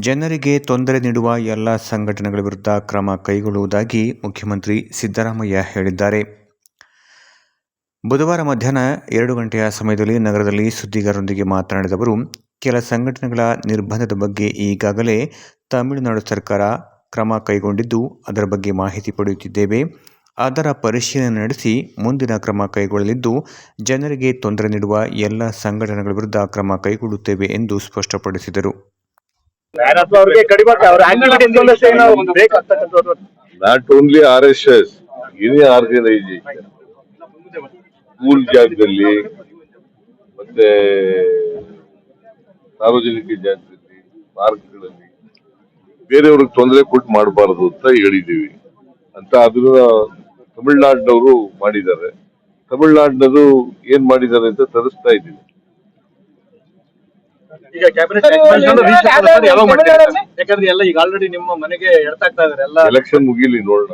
ಜನರಿಗೆ ತೊಂದರೆ ನೀಡುವ ಎಲ್ಲ ಸಂಘಟನೆಗಳ ವಿರುದ್ಧ ಕ್ರಮ ಕೈಗೊಳ್ಳುವುದಾಗಿ ಮುಖ್ಯಮಂತ್ರಿ ಸಿದ್ದರಾಮಯ್ಯ ಹೇಳಿದ್ದಾರೆ. ಬುಧವಾರ ಮಧ್ಯಾಹ್ನ ಎರಡು ಗಂಟೆಯ ಸಮಯದಲ್ಲಿ ನಗರದಲ್ಲಿ ಸುದ್ದಿಗಾರರೊಂದಿಗೆ ಮಾತನಾಡಿದ ಅವರು, ಕೆಲ ಸಂಘಟನೆಗಳ ನಿರ್ಬಂಧದ ಬಗ್ಗೆ ಈಗಾಗಲೇ ತಮಿಳುನಾಡು ಸರ್ಕಾರ ಕ್ರಮ ಕೈಗೊಂಡಿದ್ದು ಅದರ ಬಗ್ಗೆ ಮಾಹಿತಿ ಪಡೆಯುತ್ತಿದ್ದೇವೆ. ಅದರ ಪರಿಶೀಲನೆ ನಡೆಸಿ ಮುಂದಿನ ಕ್ರಮ ಕೈಗೊಳ್ಳಲಿದ್ದು, ಜನರಿಗೆ ತೊಂದರೆ ನೀಡುವ ಎಲ್ಲ ಸಂಘಟನೆಗಳ ವಿರುದ್ಧ ಕ್ರಮ ಕೈಗೊಳ್ಳುತ್ತೇವೆ ಎಂದು ಸ್ಪಷ್ಟಪಡಿಸಿದರು. ಅವ್ರಿಗೆ ಕಡಿಮೆ ಅವ್ರ activity ಬೇಕಾಗ್ತಕ್ಕಂಥದ್ದು not only R S S any organisation school ಜಾಗದಲ್ಲಿ ಮತ್ತೆ ಸಾರ್ವಜನಿಕ ಜಾಗದಲ್ಲಿ ಪಾರ್ಕ್ಗಳಲ್ಲಿ ಬೇರೆಯವ್ರಿಗೆ ತೊಂದರೆ ಕೊಟ್ಟು ಮಾಡಬಾರದು ಅಂತ ಹೇಳಿದೀವಿ ಅಂತ ಅದನ್ನ ತಮಿಳ್ನಾಡಿನವರು ಮಾಡಿದ್ದಾರೆ. ತಮಿಳ್ನಾಡಿನವರು ಏನ್ ಮಾಡಿದ್ದಾರೆ ಅಂತ ತರಿಸ್ತಾ ಇದ್ದೀವಿ. ಈಗ ಕ್ಯಾಬಿನೆಟ್ ಯಾವಾಗ ಮಾಡ್ತೀರಾ ಯಾಕಂದ್ರೆ ಎಲ್ಲ ಈಗ ಆಲ್ರೆಡಿ ನಿಮ್ಮ ಮನೆಗೆ ಎಡ್ತಾಗ್ತಾ ಇದಾರೆ ಎಲ್ಲ ಎಲೆಕ್ಷನ್ ಮುಗಿಲಿ ನೋಡೋಣ